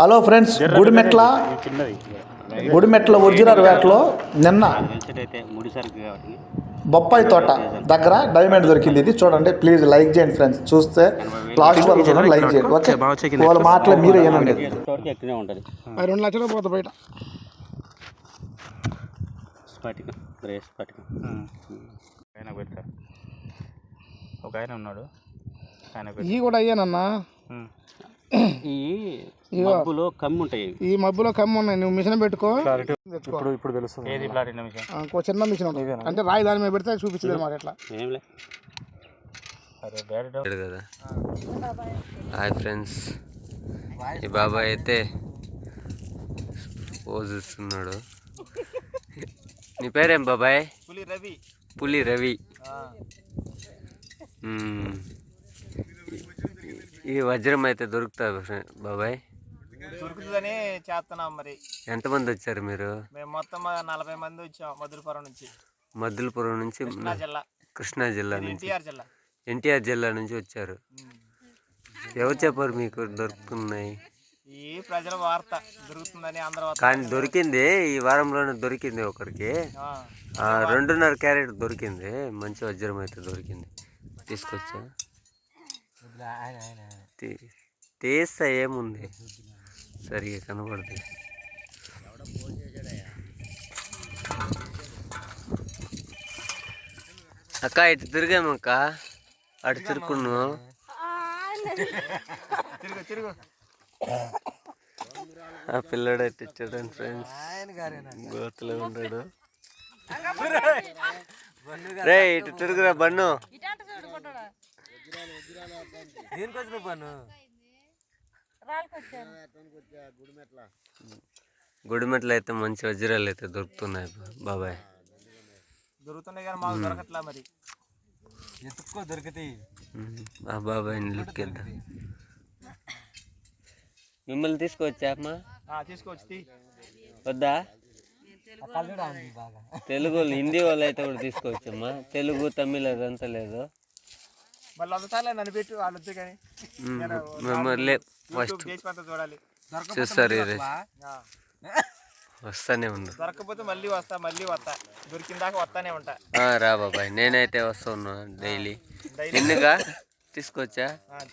Hello friends Gudimetla Gudimetla original వేటలో నిన్న బొప్పాయి తోట దగ్గర డైమండ్ దొరికింది ఇది. చూడండి ప్లీజ్ లైక్ చేయండి ఫ్రెండ్స్. చూస్తే లాస్ట్ వరకు చూడండి లైక్ చేయండి. ఓకే? వాళ్ళ మాటలు మీరే ఉంటుంది. రెండు లక్షలు పోతా బయట. ఒక ఆయన ఉన్నాడు. ఇవి కూడా అయ్యానన్నా. ఈ మబ్బులో కమ్మి ఉంటాయి. ఈ మబ్బులో కమ్మి ఉన్నాయి నువ్వు మిషన్ పెట్టుకో. ఇప్పుడు ఇప్పుడు తెలుస్తుంది. ఏది ప్లాటిన ఆ, ఇంకో చిన్న మిషన్ ఉంటుంది అంటే రాయి దాని మీద పెడితే చూపించదు అనమాట ఎట్లా ఏంలే అరే బ్యాడ్ లేడు కదా? హాయ్ ఫ్రెండ్స్ ఈ బాబాయ్ అయితే పోజ్ ఇస్తున్నాడు నీ పేరేం బాబాయ్? పులి రవి. పులి రవి. ఈ వజ్రం అయితే దొరుకుతుంది బాబాయ్. దొరుకుతుందని చేస్తున్నాం మరి. ఎంతమంది వచ్చారు మీరు? మేము మొత్తం నలభై మంది వచ్చాం మధురపురం నుంచి. మద్దులపురం నుంచి కృష్ణా జిల్లా. కృష్ణా జిల్లా నుంచి. ఎన్టీఆర్ జిల్లా. ఎన్టీఆర్ జిల్లా నుంచి వచ్చారు. ఎవరు చెప్పారు మీకు దొరుకుతున్నాయి? ఈ ప్రజల వార్త దొరుకుతుందని అందరూ. కానీ దొరికింది ఈ వారంలోనే దొరికింది ఒకరికి. రెండున్నర క్యారెట్ దొరికింది మంచి వజ్రం అయితే దొరికింది. తీసుకొచ్చా? తీస్తా ఏముంది? సరిగా కనబడుతుంది అక్క ఇటు తిరిగామక్క అటు తిరుక్కున్నావు తిరుగు తిరుగు. ఆ పిల్లడు అయితే చూడండి ఫ్రెండ్స్ గోతులో ఉన్నాడు. రే ఇటు తిరుగురా బన్ను. గుడిమెట్లు అయితే మంచి వజ్రాలు అయితే దొరుకుతున్నాయి బాబాయ్. దొరుకుతున్నాయి కానీ మాకు దొరకట్లా మరి. ఎత్తుక్కో ఆ బాబాయ్ లుక్ వెళ్దాం మిమ్మల్ని తీసుకొచ్చా అమ్మా? ఆ, తీసుకోవచ్చు తీ. వద్దా? తెలుగు వాళ్ళు హిందీ వాళ్ళు అయితే కూడా తీసుకోవచ్చమ్మా. తెలుగు తమిళ అదంతా లేదు. మళ్ళీ వంద సార్లు నన్ను పెట్టు వాళ్ళు వద్దు కానీ చూడాలి. చూస్తారు వస్తానే ఉన్నా దొరకకపోతే మళ్ళీ వస్తా మళ్ళీ వస్తా. దొరికిన దాకా వస్తానే ఉంటా. ఆ, రా బాబాయ్ నేనైతే వస్తున్నా డైలీ. డైలీ. నిన్నుగా తీసుకొచ్చా?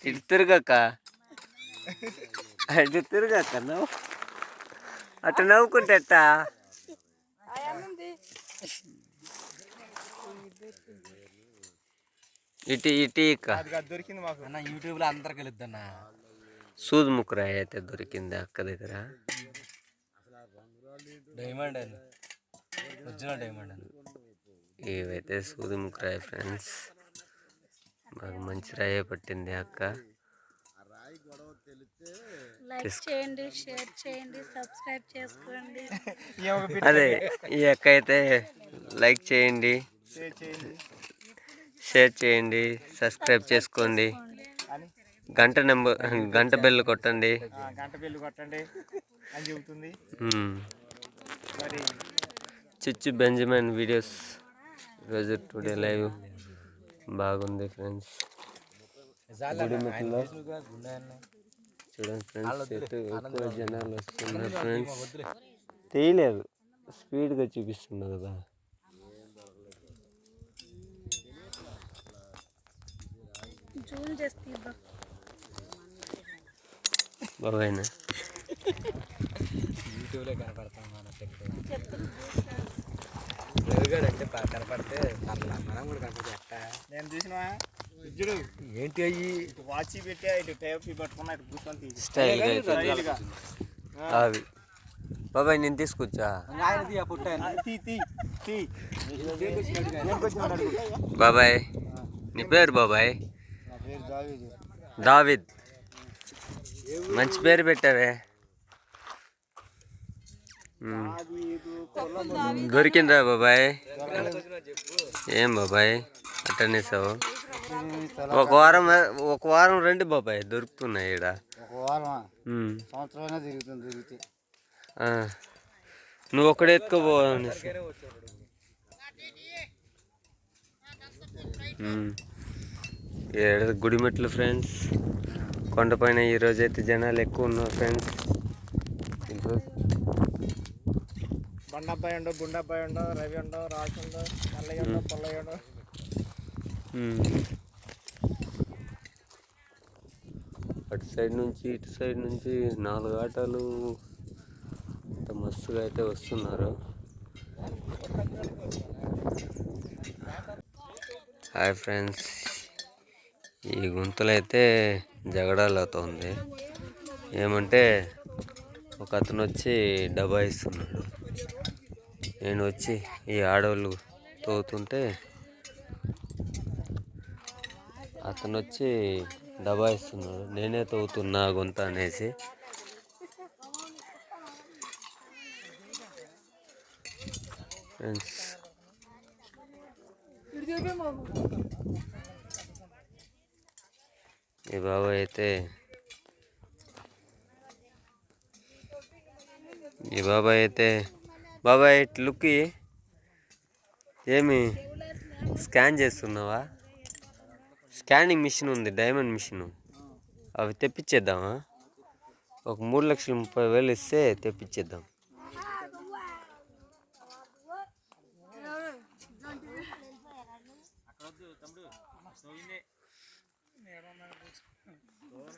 ఇటు తిరగక్క అటు తిరగక్క నవ్వు. అటు నవ్వుకుంటే ఎట్టా ఇటు ఇటు కాదు దొరికింది మాకు. అన్న యూట్యూబ్లో అందరికి వెళ్ళొద్దన్న సూది ముక్కురాయి అయితే దొరికింది అక్క దగ్గర. డైమండ్ అని ఒరిజినల్ డైమండ్ అని ఇవైతే సూది ముక్కురాయి ఫ్రెండ్స్. మాకు మంచి రాయే పట్టింది అక్క. లైక్ చేయండి షేర్ చేయండి సబ్స్క్రైబ్ చేసుకోండి. అదే ఈ అక్క అయితే లైక్ చేయండి. షేర్ చేయండి సబ్స్క్రైబ్ చేసుకోండి. గంట నెంబర్ గంట బెల్ కొట్టండి. గంట బిల్లు కొట్టండి. అని చెబుతుంది. మరి చిచ్చు బెంజమిన్ వీడియోస్ ఈరోజు టుడే లైవ్. బాగుంది ఫ్రెండ్స్. గుడిమెట్లో చూడండి ఫ్రెండ్స్ ఎక్కువ జనాలు వస్తున్నారు ఫ్రెండ్స్. తెలియలేదు స్పీడ్గా చూపిస్తుంది కదా. జూమ్ చేస్తే ఇవ్వ. బాబాయ్నా యూట్యూబ్లో కనపడతాం మన రవిగాడు అంటే కనపడితే పర్లా మనం కూడా కనపడితే నేను చూసినా? ఇజ్జుడు ఏంటి అయ్యి? ఇటు వాచి పెట్టా ఇటు టేప్ పట్టుకున్నా ఇటు కూర్చొని తీసి స్టైల్గా. అవి. బాబాయ్ నేను తీసుకొచ్చా? బాబాయ్ నీ పేరు బాబాయ్? దావిద్. మంచి పేరు పెట్టావే. దొరికిందా బాబాయ్? ఏం బాబాయ్? అట్టనేసావు? ఒక వారం ఒక వారం రండి బాబాయ్ దొరుకుతున్నాయి ఇక్కడ నువ్వు ఒక్కడే ఎత్తుకోబో గుడిమెట్లు ఫ్రెండ్స్ కొండపైన ఈరోజు అయితే జనాలు ఎక్కువ ఉన్నారు ఫ్రెండ్స్ ఇంట్లో బండబ్బాయి ఉండవు గుండబ్బాయి ఉండవు రవి ఉండవు రాజు ఉండవు నల్లయ్య ఉండవు పుల్లయ్య మ్మ్. అటు సైడ్ నుంచి ఇటు సైడ్ నుంచి నాలుగు ఆటోలు ఇంత మస్తుగా అయితే వస్తున్నారు. హాయ్ ఫ్రెండ్స్ ఈ గుంతలు అయితే జగడాలు అవుతుంది ఏమంటే ఒక అతను వచ్చి డబ్బా ఇస్తున్నాడు. నేను వచ్చి ఈ ఆడవాళ్ళు తోగుతుంటే అతను వచ్చి డబ్బా ఇస్తున్నాడు. నేనే తోగుతున్నా గుంత అనేసి. ఫ్రెండ్స్ ఈ బాబాయ్ అయితే. ఈ బాబాయ్ అయితే? బాబాయ్ లుక్ ఏమి? స్కాన్ చేస్తున్నావా? స్కానింగ్ మిషన్ ఉంది డైమండ్ మిషన్. అవి తెప్పించేద్దామా? ఒక మూడు లక్షల ముప్పై వేలు ఇస్తే తెప్పించేద్దాం.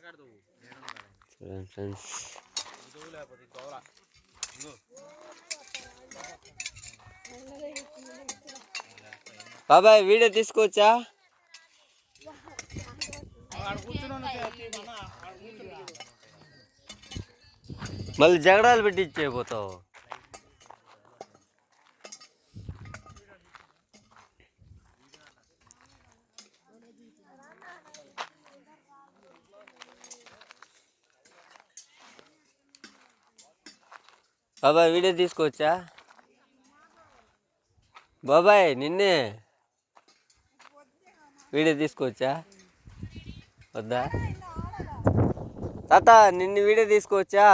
చూడండి ఫ్రెండ్స్ బాబాయ్ వీడియో తీసుకోవచ్చా మళ్ళీ జగడాలు పెట్టి ఇచ్చేయబోతావు బాబాయ్ వీడియో తీసుకోవచ్చా? బాబాయ్ నిన్నే వీడియో తీసుకోవచ్చా? వద్దా? తాత నిన్ను వీడియో తీసుకోవచ్చా?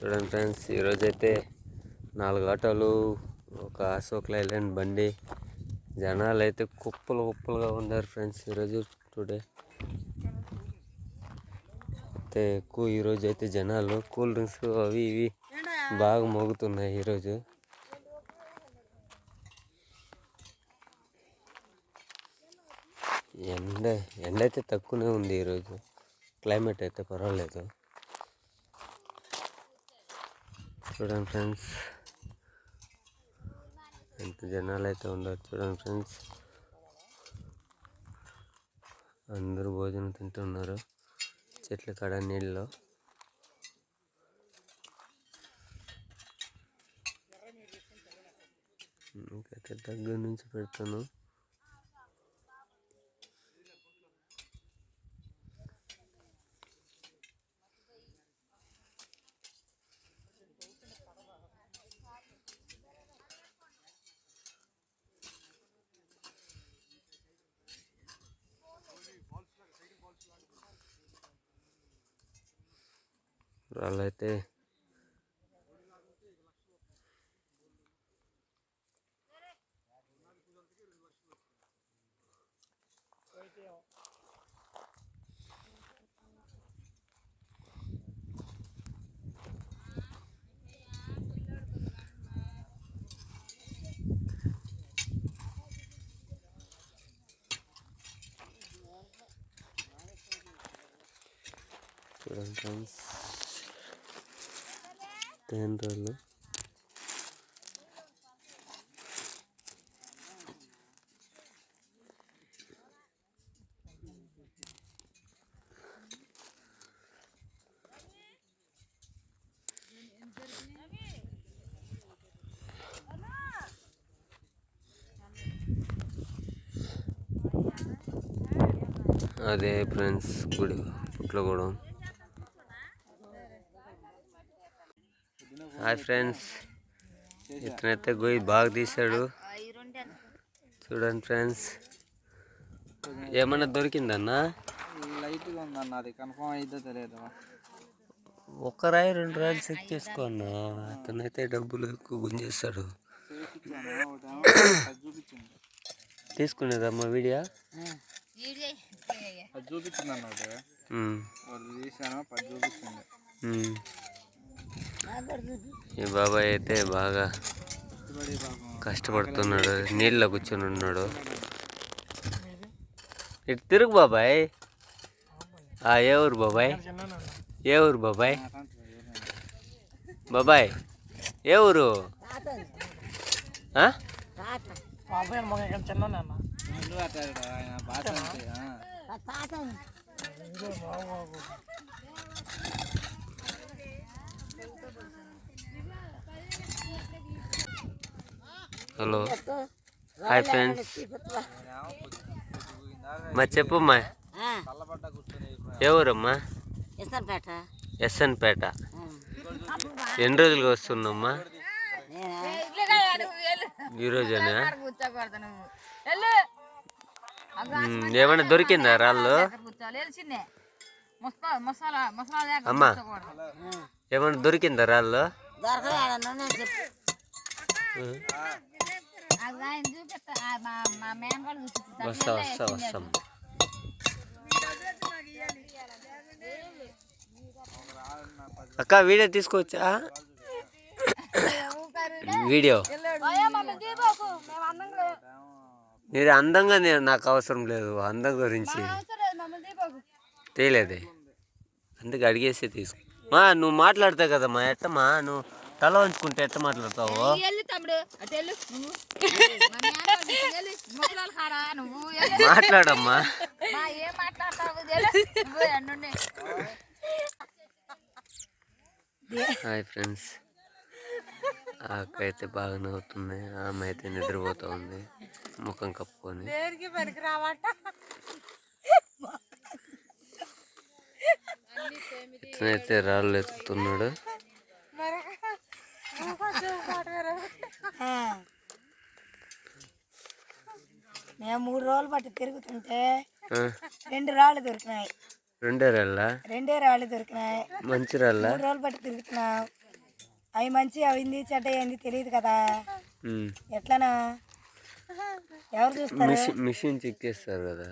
చూడండి ఫ్రెండ్స్ ఈరోజైతే నాలుగు ఆటోలు ఒక అశోక్ లైలాండ్ బండి జనాలు అయితే కుప్పలు కుప్పలుగా ఉన్నారు ఫ్రెండ్స్ ఈరోజు టుడే. అయితే ఎక్కువ ఈరోజు అయితే జనాలు కూల్ డ్రింక్స్ అవి ఇవి బాగా మోగుతున్నాయి ఈరోజు. ఎండ ఎండ అయితే తక్కువనే ఉంది ఈరోజు. క్లైమేట్ అయితే పర్వాలేదు. చూడండి ఫ్రెండ్స్. ఎంత జనాలు అయితే ఉండరు చూడండి ఫ్రెండ్స్. అందరూ భోజనం తింటున్నారు చెట్ల కాడ నీళ్ళలో. ఇంకైతే దగ్గర నుంచి పెడతాను వాళ్ళైతే చూడండి ఫ్రెండ్స్ తేనె రోళ్ళు అదే ఫ్రెండ్స్ గుడి పుట్లగూడెం. Hi friends. ఇతనైతే గొయ్యి బాగా తీశాడు. చూడండి ఫ్రెండ్స్. ఏమన్నా దొరికిందన్నా? లైట్గా ఉందన్న అది కన్ఫర్మ్ అయిద్దో తెలియదు ఒక రాయి రెండు రాయలు చెక్ చేసుకో అన్న. అతనైతే డబ్బులు ఎక్కువ గుంజేస్తాడు. తీసుకునేదమ్మా వీడియో? చూపించింది. ఈ బాబాయ్ అయితే బాగా కష్టపడుతున్నాడు. నీళ్ళ కూర్చొని ఉన్నాడు. ఇటు తిరుగు బాబాయ్. ఆ, ఏ ఊరు బాబాయ్? ఏ ఊరు బాబాయ్? బాబాయ్ ఏ ఊరు? ఆ? చిన్న అన్న ఇల్లు కట్టాడు ఆయన భాష అంతే, ఆ. హలో. హాయ్ ఫ్రెండ్స్ మా చెప్పమ్మా. ఏ ఊరమ్మా? Istanapeta S N Peta. ఎన్ని రోజులుగా వస్తున్నామ్మా ఈరోజేనా ఏమన్నా దొరికిందా రాళ్ళు? కూర్చోవాలి. తెలిసిందే ముస్తా మసాలా మసాలా అమ్మా. ఏమన్నా దొరికిందా రాళ్ళు? వస్తా వస్తా వస్తాం. అక్క వీడియో తీసుకోవచ్చా వీడియో? మీరు అందంగా నేను నాకు అవసరం లేదు అందం గురించి తేలేదే అందుకే అడిగేసి తీసుకో. మా నువ్వు మాట్లాడతావు కదమ్మా ఎట్టమ్మా? నువ్వు తల వంచుకుంటే ఎట్ట మాట్లాడతావు? మాట్లాడమ్మా. ఏం మాట్లాడతావు హాయ్ ఫ్రెండ్స్ ఆ అక్క అయితే బాగా నవ్వుతుంది ఆమె అయితే నిద్రపోతా ఉంది. ముఖం కప్పుకొని. ఇతనైతే రాళ్ళు ఎత్తుతున్నాడు. మేము మూడు రోజులు బట్టి తిరుగుతుంటే రెండు రాళ్ళు దొరికినాయి. రెండే రాళ్ళా? రెండే రాళ్ళు దొరికినాయి. మంచి రాళ్ళా? మూడు రోజులు బట్టి తిరుగుతున్నాం. అవి మంచి అవింది చెడ్డ ఏంది తెలియదు కదా. ఎట్లనా? ఎవరు చూస్తారు? మిషన్ మిషన్ చెక్ చేస్తారు కదా.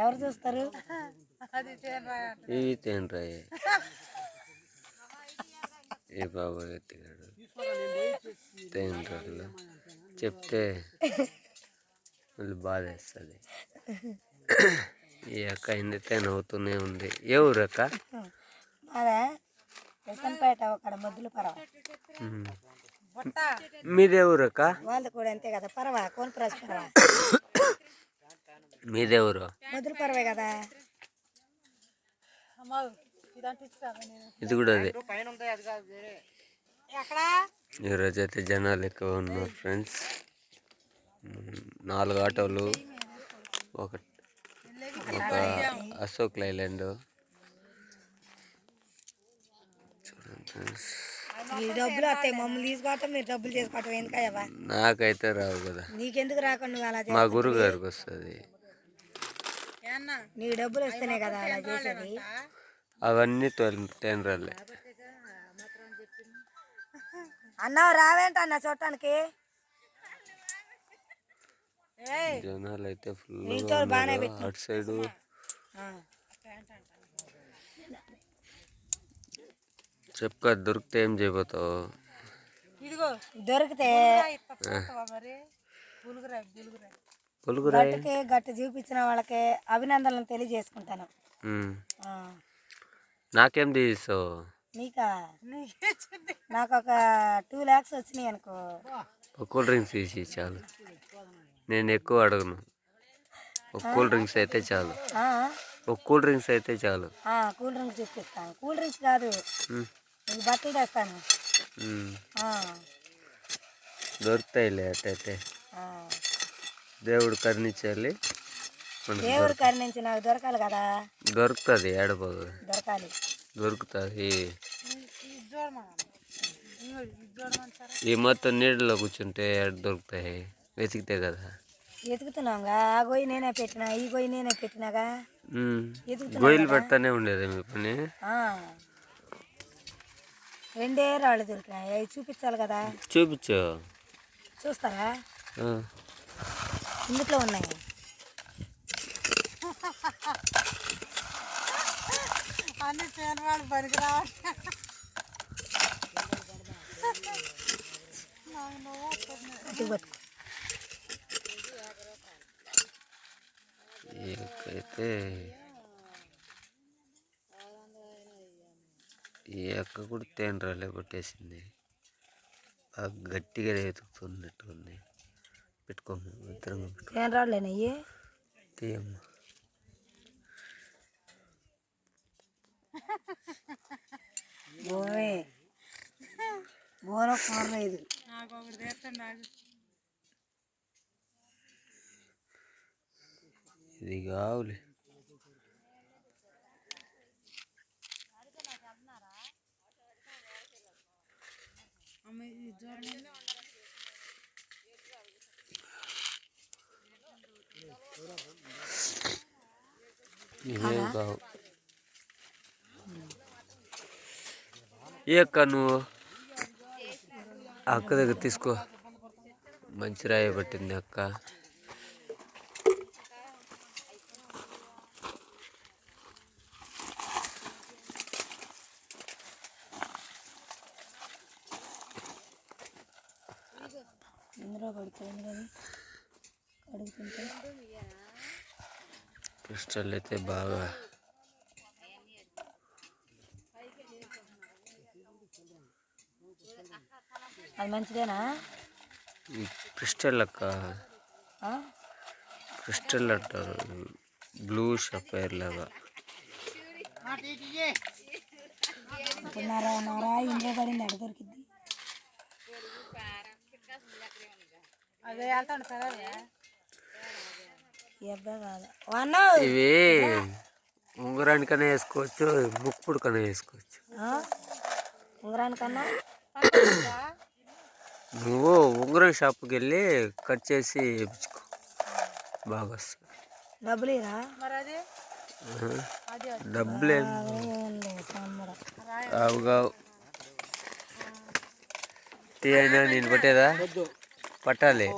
ఎవరు చూస్తారు? ఇవి తేనరాయి ఏ బాబా ఎత్తిగాడు తేనరాళ్ళు చెప్తే మళ్ళీ బాధ వేస్తుంది ఈ అక్క అయితే నవ్వుతూనే ఉంది. ఏ ఊరు అక్క? మాదా ఎస్ఎన్పేట ఒక మొద్దులు పరవ. మీదే ఊరు అక్క? వాళ్ళది కూడా అంతే కదా పరవ కోనప్రాస్ పరవ. మీదే ఊరు? మొద్దులు పరవే కదా. ఇది కూడా అదే. ఈరోజు అయితే జనాలు ఎక్కువ ఉన్నారు ఫ్రెండ్స్. నాలుగు ఆటోలు ఒక ఒక అశోక్ లైలాండ్ చూడండి ఫ్రెండ్స్. ఈ డబ్బులు వస్తాయి మమ్మల్ని తీసుకోవటం మీరు డబ్బులు చేసుకోవటం నాకైతే రావు కదా. నీకెందుకు రాకుండా అలా మా? గురువు గారికి వస్తుంది. నీ డబ్బులు వస్తేనే కదా అలా చేసేది. అవన్నీ టెనరాలే అన్న రావేంట అన్న చూడటానికి? జనాలు అయితే ఫుల్. అటు సైడు చెప్పుక దొరికితే ఏం చేయబోతావు? దొరికితే పులుగురాయి గట్టుకి గట్టు చూపించిన వాళ్ళకి అభినందనలు తెలియజేసుకుంటాను. నాకేం తీస్తావు నీకా? నాకు ఒక టూ ల్యాక్స్ వచ్చినాయి అనుకో. ఒక కూల్ డ్రింక్స్ తీసి చాలు. నేను ఎక్కువ అడగను. ఒక కూల్ డ్రింక్స్ అయితే చాలు. ఆ, ఒక కూల్ డ్రింక్స్ అయితే చాలు. ఆ, కూల్ డ్రింక్స్ చూపిస్తాను కూల్ డ్రింక్స్ కాదు. నీకు బట్టలు తెస్తాను. దొరుకుతాయిలే అట్టయితే ఆ. దేవుడు కరుణించాలి. దేవుడి కాడి నుంచి నాకు దొరకాలి కదా. దొరుకుతుంది ఏడపోదు దొరకాలి. దొరుకుతుంది. ఈ మొత్తం నీళ్ళలో కూర్చుంటే దొరుకుతాయి? వెతికితే కదా. ఎతుకుతున్నాంగా ఆ గొయ్యి నేనే పెట్టినా ఈ గొయ్యి నేనే పెట్టినాగా. గొయ్యలు పెడతానే ఉండేది మీ పని. రెండే రాళ్ళు దొరికినాయి. అవి చూపించాలి కదా. చూపించు. చూస్తారా. ఇందులో ఉన్నాయి. అన్ని పేదవాళ్ళు పనికి రావాలి అటు పట్టుకో ఈయనకైతే ఈ అక్క కూడా తేనెరాలే కొట్టేసింది. బాగా గట్టిగా ఎతుకుతున్నట్టు ఉంది పెట్టుకోము భద్రంగా పెట్టుకో. ఏం రాలేనయ్యి తీయమ్మ బోరే బోర కూర ఇది. నాకు ఒకటి నాకు ఇది కావులే. అమ్మ ఇది కావు. ఏ అక్క నువ్వు ఆ అక్క దగ్గర తీసుకో. మంచి రాయి పట్టింది అక్క. ఇందులో పడుతుంది కదా. కడుగుతుంటే. క్రిస్టల్ అయితే బాగా అది మంచిదేనా? క్రిస్టల్ అక్క. ఆ? క్రిస్టల్ అంటారు. బ్లూ షఫైర్ లాగా. పడింది ఎడ దొరికింది ఇవి ఉంగరానికనే వేసుకోవచ్చు ముక్కుడుకనే వేసుకోవచ్చు. ఉంగరానికన్నా? నువ్వు ఉంగరం షాప్కి వెళ్ళి కట్ చేసి వేయించుకో బాగా వస్తుంది. డబ్బులు. ఇరా మరి అది డబ్బులేం టీ అయినా నేను పట్టేదా పట్టాలి.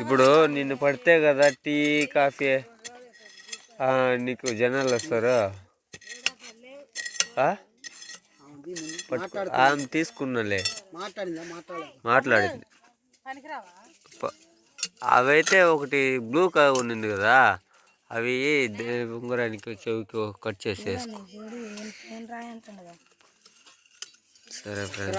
ఇప్పుడు నిన్ను పడితే కదా టీ కాఫీ ఆ, నీకు జనాలు వస్తారు. ఆమె తీసుకున్నలే. మాట్లాడింది? అవైతే ఒకటి బ్లూ కలర్ ఉండింది కదా అవి ఉంగరానికి చెవికి కట్ చేసేసుకో. సరే ఫ్రెండ్స్.